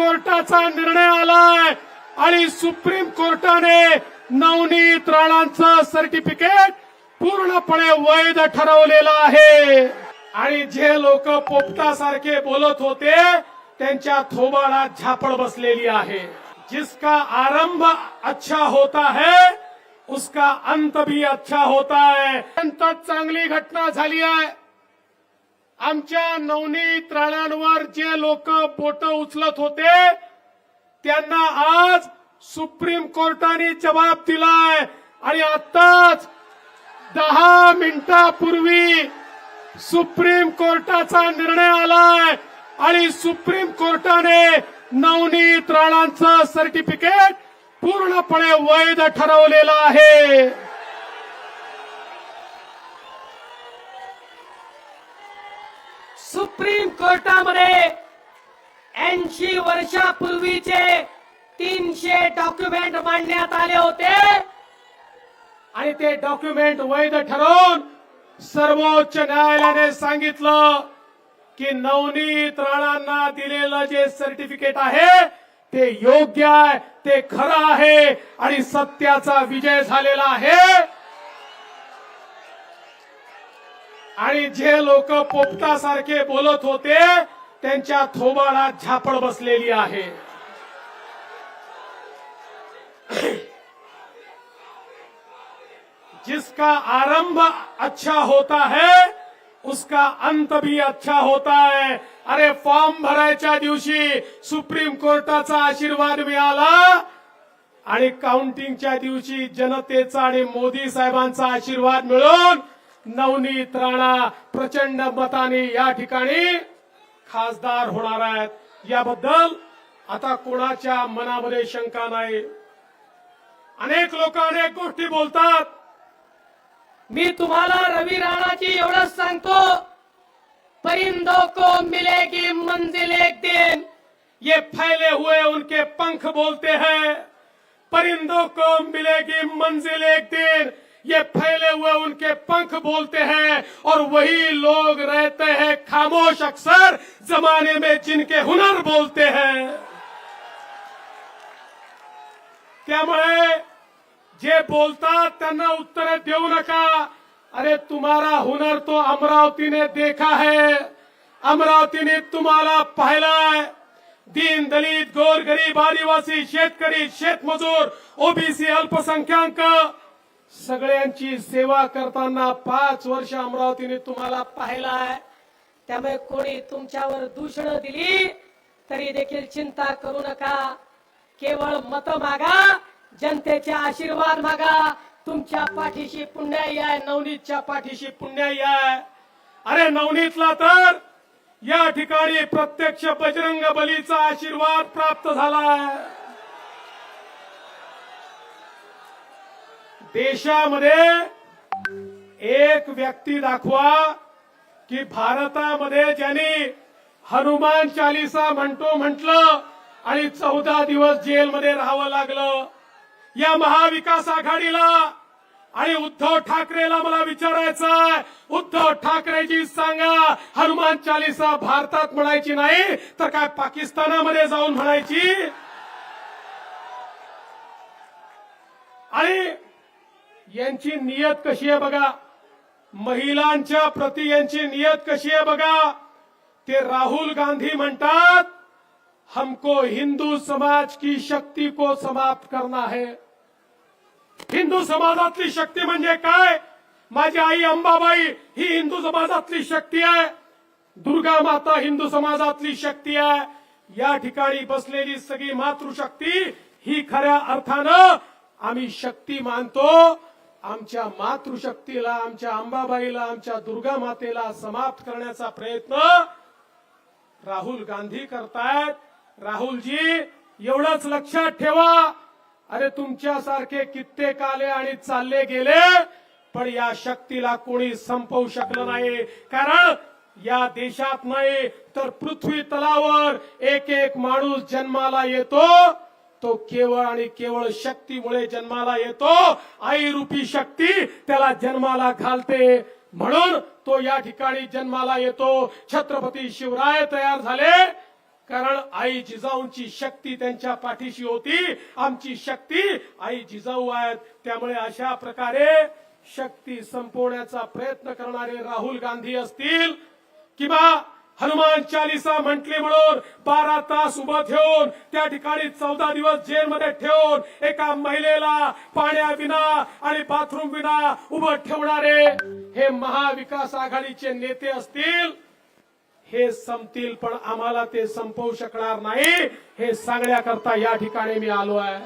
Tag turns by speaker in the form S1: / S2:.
S1: कोर्टाचा निर्णय आलाय आणि सुप्रीम कोर्टाने नवनीत राणांचं सर्टिफिकेट पूर्णपणे वैध ठरवलेलं आहे. आणि जे लोक पोपटासारखे बोलत होते त्यांच्या थोबाला झापड बसलेली आहे. जिसका आरंभ अच्छा होता है उसका अंत भी अच्छा होता है. अत्यंत चांगली घटना झाली आहे. आमच्या नवनीत राणांवर जे लोक बोट उचलत होते त्यांना आज सुप्रीम कोर्टाने जबाब दिलाय. आणि आताच दहा मिनिटापूर्वी सुप्रीम कोर्टाचा निर्णय आलाय. आणि सुप्रीम कोर्टाने नवनीत राणांचं सर्टिफिकेट पूर्णपणे वैध ठरवलेलं आहे.
S2: सुप्रीम कोर्टामध्ये ऐंशी वर्षापूर्वीचे तीनशे डॉक्युमेंट मांडण्यात आले होते.
S1: आणि ते डॉक्युमेंट वैध ठरवून सर्वोच्च न्यायालयाने सांगितलं की नवनीत राणांना दिलेलं जे सर्टिफिकेट आहे ते योग्य आहे ते खरं आहे आणि सत्याचा विजय झालेला आहे. आणि जे लोक पोपटासारखे बोलत होते त्यांच्या थोबाळात झापड बसलेली आहे. जिसका आरंभ अच्छा होता है उसका अंत भी अच्छा होता है. अरे फॉर्म भरायच्या दिवशी सुप्रीम कोर्टाचा आशीर्वाद मिळाला आणि काउंटिंगच्या दिवशी जनतेचा आणि मोदी साहेबांचा आशीर्वाद मिळून नवनीत राणा प्रचंड मताने या ठिकाणी खासदार होणार आहेत. याबद्दल आता कोणाच्या मनामध्ये शंका नाही. अनेक लोक अनेक गोष्टी बोलतात.
S2: मी तुम्हाला रवी राणाची एवढंच सांगतो. परिंदों को मिलेगी मंजिल एक दिन.
S1: ये फैले हुए उनके पंख बोलते हैं। परिंदों को मिलेगी मंजिल एक दिन। ये फैले हुए उनके पंख बोलते हैं और वही लोग रहते हैं खामोश अक्सर जमाने में जिनके हुनर बोलते हैं। त्यामुळे जे बोलता त्यांना उत्तर देऊ नका। अरे, तुम्हारा हुनर तो अमरावती ने देखा है। अमरावती ने तुम्हाला पाहिलाय दीन, दलित, गोर, गरीब, आदिवासी, शेतकरी, शेतमजूर, ओबीसी, अल्पसंख्याक सगळ्यांची सेवा करताना पाच वर्ष अमरावतीने तुम्हाला
S2: पाहिलाय त्यामुळे कोणी तुमच्यावर दूषण दिली तरी देखील चिंता करू नका. केवळ मत मागा जनतेचे आशीर्वाद मागा. तुमच्या पाठीशी पुण्याई आहे नवनीतच्या पाठीशी
S1: पुण्याई आहे. अरे नवनीतला तर या ठिकाणी प्रत्यक्ष बजरंग बलीचा आशीर्वाद प्राप्त झालाय देशामध्ये एक व्यक्ती दाखवा की भारतामध्ये ज्यांनी हनुमान चालिसा म्हणतो म्हटलं आणि चौदा दिवस जेलमध्ये राहावं लागलं. या महाविकास आघाडीला आणि उद्धव ठाकरेला मला विचारायचं आहे. उद्धव ठाकरेजी सांगा हनुमान चालिसा भारतात म्हणायची नाही तर काय पाकिस्तानामध्ये जाऊन म्हणायची? आणि यांची नियत कशी आहे बघा? महिलांच्या प्रती यांची नियत कशी आहे बघा? ते राहुल गांधी म्हणतात हमको हिंदू समाज की शक्ती को समाप्त करना है. हिंदू समाजातली शक्ती म्हणजे काय? माझी आई अंबाबाई ही हिंदू समाजातली शक्ती आहे. दुर्गा माता हिंदू समाजातली शक्ती आहे. या ठिकाणी बसलेली सगळी मातृशक्ती ही खऱ्या अर्थानं आम्ही शक्ती मानतो. आमच्या मातृशक्तीला आमच्या अंबाबाईला आमच्या दुर्गा मातेला समाप्त करण्याचा प्रयत्न राहुल गांधी करतायत. राहुलजी एवढंच लक्षात ठेवा. अरे तुमच्यासारखे कित्येक आले आणि चालले गेले पण या शक्तीला कोणी संपवू शकलं नाही. कारण या देशात नाही तर पृथ्वी तलावर एक एक माणूस जन्माला येतो. तो केवळ आणि केवळ शक्तीमुळे जन्माला येतो. आई रूपी शक्ती त्याला जन्माला घालते. म्हणून तो या ठिकाणी जन्माला येतो. छत्रपती शिवराय तयार झाले. कारण आई जिजाऊंची शक्ती त्यांच्या पाठीशी होती. आमची शक्ती आई जिजाऊ आहेत. त्यामुळे अशा प्रकारे शक्ती संपवण्याचा प्रयत्न करणारे राहुल गांधी असतील किंवा हनुमान चालिसा म्हटले म्हणून बारा तास उभं ठेवून त्या ठिकाणी चौदा दिवस जेलमध्ये ठेवून एका महिलेला पाण्याविना आणि बाथरूम विना उभं ठेवणारे हे महाविकास आघाडीचे नेते असतील हे संपतील पण आम्हाला ते संपवू शकणार नाही हे सांगण्याकरता या ठिकाणी मी आलो आहे.